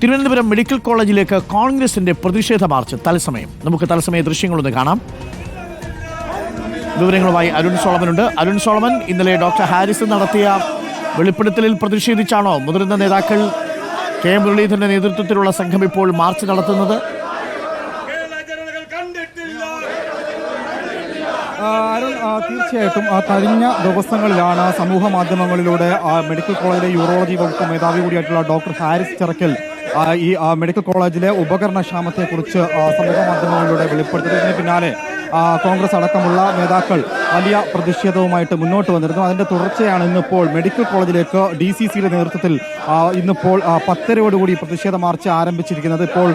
Thiruvananthapuram medical കോളേജിലേക്ക് കോൺഗ്രസിന്റെ പ്രതിഷേധ മാർച്ച് തത്സമയം. നമുക്ക് തത്സമയ ദൃശ്യങ്ങളൊന്ന് കാണാം. വിവരങ്ങളുമായി അരുൺ സോളമനുണ്ട്. അരുൺ സോളമൻ ഇന്നലെ ഡോക്ടർ ഹാരിസ് നടത്തിയ വെളിപ്പെടുത്തലിൽ പ്രതിഷേധിച്ചാണോ മുതിർന്ന നേതാക്കൾ കെ മുരളീധരന്റെ നേതൃത്വത്തിലുള്ള സംഘം ഇപ്പോൾ മാർച്ച് നടത്തുന്നത്? അരുൺ തീർച്ചയായിട്ടും കഴിഞ്ഞ ദിവസങ്ങളിലാണ് സമൂഹ മാധ്യമങ്ങളിലൂടെ മെഡിക്കൽ കോളേജിലെ യൂറോളജി വകുപ്പ് മേധാവി കൂടിയായിട്ടുള്ള ഡോക്ടർ ഹാരിസ് ചിറക്കൽ ഈ മെഡിക്കൽ കോളേജിലെ ഉപകരണ ക്ഷാമത്തെക്കുറിച്ച് സമൂഹ മാധ്യമങ്ങളിലൂടെ വെളിപ്പെടുത്തിയതിന് പിന്നാലെ കോൺഗ്രസ് അടക്കമുള്ള നേതാക്കൾ വലിയ പ്രതിഷേധവുമായിട്ട് മുന്നോട്ട് വന്നിരുന്നു. അതിന്റെ തുടർച്ചയാണ് ഇന്നിപ്പോൾ മെഡിക്കൽ കോളേജിലേക്ക് ഡി സി സിയുടെ നേതൃത്വത്തിൽ ഇന്നിപ്പോൾ പത്തരയോടുകൂടി പ്രതിഷേധ മാർച്ച് ആരംഭിച്ചിരിക്കുന്നത്. ഇപ്പോൾ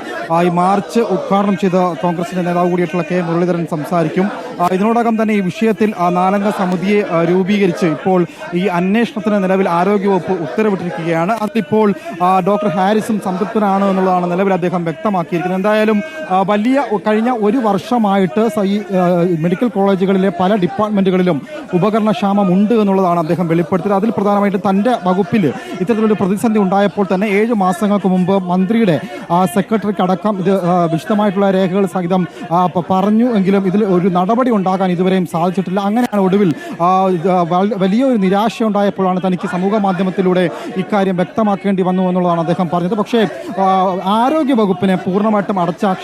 ഈ മാർച്ച് ഉദ്ഘാടനം ചെയ്ത കോൺഗ്രസിന്റെ നേതാവ് കൂടിയായിട്ടുള്ള കെ മുരളീധരൻ സംസാരിക്കും. ഇതിനോടകം തന്നെ ഈ വിഷയത്തിൽ നാലംഗ സമിതിയെ രൂപീകരിച്ച് ഇപ്പോൾ ഈ അന്വേഷണത്തിന് നിലവിൽ ആരോഗ്യവകുപ്പ് ഉത്തരവിട്ടിരിക്കുകയാണ്. അതിപ്പോൾ ഡോക്ടർ ഹാരിസും സംതൃപ്തനാണ് എന്നുള്ളതാണ് നിലവിൽ അദ്ദേഹം വ്യക്തമാക്കിയിരിക്കുന്നത്. എന്തായാലും വലിയ കഴിഞ്ഞ ഒരു വർഷമായിട്ട് ഈ മെഡിക്കൽ കോളേജുകളിലെ പല ഡിപ്പാർട്ട്മെന്റുകളിലും ഉപകരണക്ഷാമം ഉണ്ട് എന്നുള്ളതാണ് അദ്ദേഹം വെളിപ്പെടുത്തിയത്. അതിൽ പ്രധാനമായിട്ടും തന്റെ വകുപ്പിൽ ഇത്തരത്തിലൊരു പ്രതിസന്ധി ഉണ്ടായപ്പോൾ തന്നെ ഏഴ് മാസങ്ങൾക്ക് മുമ്പ് മന്ത്രിയുടെ സെക്രട്ടറിക്ക് അടക്കം ഇത് വിശദമായിട്ടുള്ള രേഖകൾ സഹിതം പറഞ്ഞു എങ്കിലും ഇതിൽ ഒരു നടപടി ഉണ്ടാകാൻ ഇതുവരെയും സാധിച്ചിട്ടില്ല. അങ്ങനെയാണ് ഒടുവിൽ വലിയൊരു നിരാശ ഉണ്ടായപ്പോഴാണ് തനിക്ക് സമൂഹ മാധ്യമത്തിലൂടെ ഇക്കാര്യം വ്യക്തമാക്കേണ്ടി വന്നു എന്നുള്ളതാണ് അദ്ദേഹം പറഞ്ഞത്. പക്ഷേ ആരോഗ്യ വകുപ്പിനെ പൂർണമായിട്ടും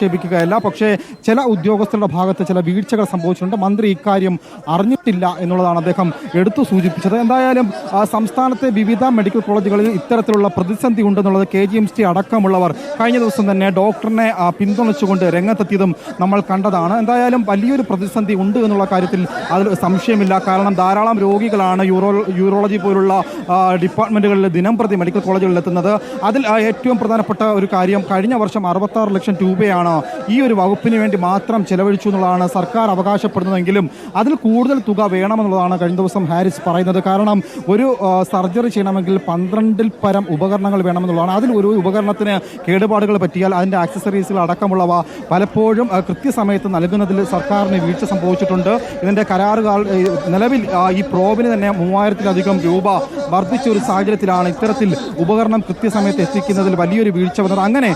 അടച്ചാക്ഷേപിക്കുകയല്ല പക്ഷേ ചില ഉദ്യോഗസ്ഥരുടെ ഭാഗത്ത് ചില വീഴ്ചകൾ സംഭവിച്ചിട്ടുണ്ട്. മന്ത്രി ഇക്കാര്യം അറിഞ്ഞിട്ടില്ല എന്നുള്ളതാണ് അദ്ദേഹം എടുത്തു സൂചിപ്പിച്ചത്. എന്തായാലും സംസ്ഥാനത്തെ വിവിധ മെഡിക്കൽ കോളേജുകളിൽ ഇത്തരത്തിലുള്ള പ്രതിസന്ധി ഉണ്ടെന്നുള്ളത് കെ ജി എം സി അടക്കമുള്ളവർ കഴിഞ്ഞ ദിവസം തന്നെ ഡോക്ടറിനെ പിന്തുണച്ചുകൊണ്ട് രംഗത്തെത്തിയതും നമ്മൾ കണ്ടതാണ്. എന്തായാലും വലിയൊരു പ്രതിസന്ധി ഉണ്ട് എന്നുള്ള കാര്യത്തിൽ അതിൽ സംശയമില്ല. കാരണം ധാരാളം രോഗികളാണ് യൂറോ യൂറോളജി പോലുള്ള ഡിപ്പാർട്ട്മെന്റുകളിൽ ദിനം പ്രതി മെഡിക്കൽ കോളേജുകളിൽ എത്തുന്നത്. അതിൽ ഏറ്റവും പ്രധാനപ്പെട്ട ഒരു കാര്യം കഴിഞ്ഞ വർഷം അറുപത്താറ് ലക്ഷം രൂപയാണ് ഈ ഒരു വകുപ്പിന് വേണ്ടി മാത്രം ചെലവഴിച്ചു എന്നുള്ളതാണ് സർക്കാർ അവകാശപ്പെടുന്നതെങ്കിലും അതിൽ കൂടുതൽ തുക വേണമെന്നുള്ളതാണ് കഴിഞ്ഞ ദിവസം ഹാരിസ് പറയുന്നത്. കാരണം ഒരു സർജറി ചെയ്യണമെങ്കിൽ പന്ത്രണ്ടിൽ പരം ഉപകരണങ്ങൾ വേണമെന്നുള്ളതാണ്. അതിൽ ഒരു ഉപകരണത്തിന് കേടുപാടുകൾ പറ്റിയാൽ അതിന്റെ ആക്സസറീസുകൾ അടക്കമുള്ളവ പലപ്പോഴും കൃത്യസമയത്ത് നൽകുന്നതിൽ സർക്കാരിന് വീഴ്ച സംഭവിച്ചിട്ടുണ്ട്. ഇതിന്റെ കരാറുകൾ നിലവിൽ ഈ പ്രോബിന് തന്നെ മൂവായിരത്തിലധികം രൂപ വർദ്ധിച്ച ഒരു സാഹചര്യത്തിലാണ് ഇത്തരത്തിൽ ഉപകരണം കൃത്യസമയത്ത് എത്തിക്കുന്നതിൽ വലിയൊരു വീഴ്ച വന്നത്. അങ്ങനെ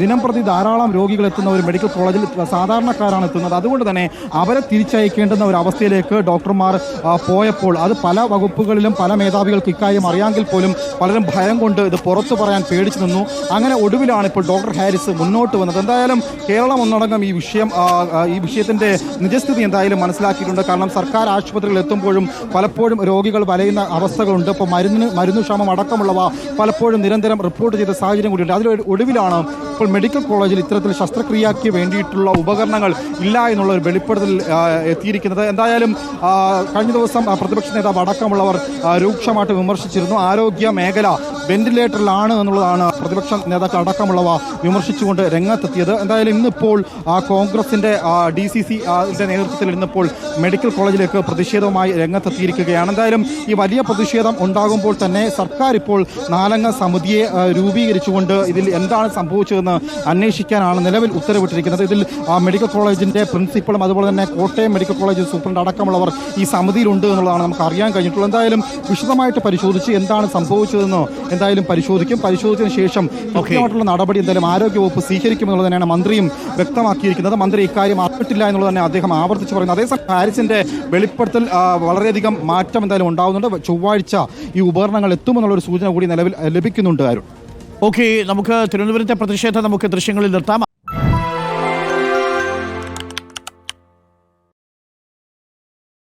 ദിനം പ്രതി ധാരാളം രോഗികൾ എത്തുന്ന ഒരു മെഡിക്കൽ കോളേജിൽ സാധാരണക്കാരാണ് എത്തുന്നത്. അതുകൊണ്ട് തന്നെ അവരെ തിരിച്ചയക്കേണ്ടുന്ന ഒരു അവസ്ഥയിലേക്ക് ഡോക്ടർമാർ പോയപ്പോൾ അത് പല വകുപ്പുകളിലും പല മേധാവികൾക്ക് ഇക്കാര്യം അറിയാമെങ്കിൽ പോലും പലരും ഭയം കൊണ്ട് ഇത് പുറത്തു പറയാൻ പേടിച്ചു നിന്നു. അങ്ങനെ ഒടുവിലാണ് ഇപ്പോൾ ഡോക്ടർ ഹാരിസ് മുന്നോട്ട് വന്നത്. എന്തായാലും കേരളം ഒന്നടങ്കം ഈ വിഷയം ഈ വിഷയത്തിന്റെ നിജസ്ഥിതി എന്തായാലും മനസ്സിലാക്കിയിട്ടുണ്ട്. കാരണം സർക്കാർ ആശുപത്രികളിൽ എത്തുമ്പോഴും പലപ്പോഴും രോഗികൾ വലയുന്ന അവസ്ഥകളുണ്ട്. ഇപ്പോൾ മരുന്നിന് മരുന്ന് ക്ഷാമം അടക്കമുള്ളവ പലപ്പോഴും നിരന്തരം റിപ്പോർട്ട് ചെയ്ത സാഹചര്യം കൂടിയുണ്ട്. അതിൽ ഒടുവിലാണ് ഇപ്പോൾ മെഡിക്കൽ കോളേജിൽ ഇത്തരത്തിൽ ശസ്ത്രക്രിയയ്ക്ക് വേണ്ടിയിട്ടുള്ള ഉപകരണങ്ങൾ ഇല്ല എന്നുള്ള ഒരു വെളിപ്പെടുത്തൽ എത്തിയിരിക്കുന്നത്. എന്തായാലും കഴിഞ്ഞ ദിവസം പ്രതിപക്ഷ നേതാവ് അടക്കമുള്ളവർ രൂക്ഷമായിട്ട് വിമർശിച്ചിരുന്നു. ആരോഗ്യ മേഖല വെന്റിലേറ്ററിലാണ് എന്നുള്ളതാണ് പ്രതിപക്ഷ നേതാക്കൾ അടക്കമുള്ളവ വിമർശിച്ചുകൊണ്ട് രംഗത്തെത്തിയത്. എന്തായാലും ഇന്നിപ്പോൾ കോൺഗ്രസിന്റെ ഡി സി സി നേതൃത്വത്തിൽ ഇന്നിപ്പോൾ മെഡിക്കൽ കോളേജിലേക്ക് പ്രതിഷേധവുമായി രംഗത്തെത്തിയിരിക്കുകയാണ്. എന്തായാലും ഈ വലിയ പ്രതിഷേധം ഉണ്ടാകുമ്പോൾ തന്നെ സർക്കാർ ഇപ്പോൾ നാലംഗ സമിതിയെ രൂപീകരിച്ചുകൊണ്ട് ഇതിൽ എന്താണ് സംഭവിച്ചതെന്ന് അന്വേഷിക്കാനാണ് നിലവിൽ ഉത്തരവിട്ടിരിക്കുന്നത്. ഇതിൽ മെഡിക്കൽ കോളേജിന്റെ പ്രിൻസിപ്പളും അതുപോലെ തന്നെ കോട്ടയം മെഡിക്കൽ കോളേജ് സൂപ്രണ്ട് അടക്കമുള്ളവർ ഈ സമിതിയിലുണ്ട് എന്നുള്ളതാണ് നമുക്ക് അറിയാൻ കഴിഞ്ഞിട്ടുള്ളത്. എന്തായാലും വിശദമായിട്ട് പരിശോധിച്ച് എന്താണ് സംഭവിച്ചതെന്നോ എന്തായാലും പരിശോധിക്കും. പരിശോധിച്ചതിന് ശേഷം കൃത്യമായിട്ടുള്ള നടപടി എന്തായാലും ആരോഗ്യവകുപ്പ് സ്വീകരിക്കുമെന്നുള്ളത് തന്നെയാണ് മന്ത്രിയും വ്യക്തമാക്കിയിരിക്കുന്നത്. മന്ത്രി ഇക്കാര്യം അറിഞ്ഞിട്ടില്ല എന്നുള്ളത് തന്നെ അദ്ദേഹം ആവർത്തിച്ച് പറയുന്നത് അതേസമയം ഹാരിസിന്റെ വെളിപ്പെടുത്തൽ വളരെയധികം മാറ്റം എന്തായാലും ഉണ്ടാകുന്നുണ്ട് ചൊവ്വാഴ്ച ഈ ഉപകരണങ്ങൾ എത്തുമെന്നുള്ള ഒരു സൂചന കൂടി നിലവിൽ ലഭിക്കുന്നുണ്ട് ആരും ഓക്കെ നമുക്ക് തിരുവനന്തപുരത്തെ പ്രതിഷേധം നമുക്ക് ദൃശ്യങ്ങളിൽ നിർത്താം.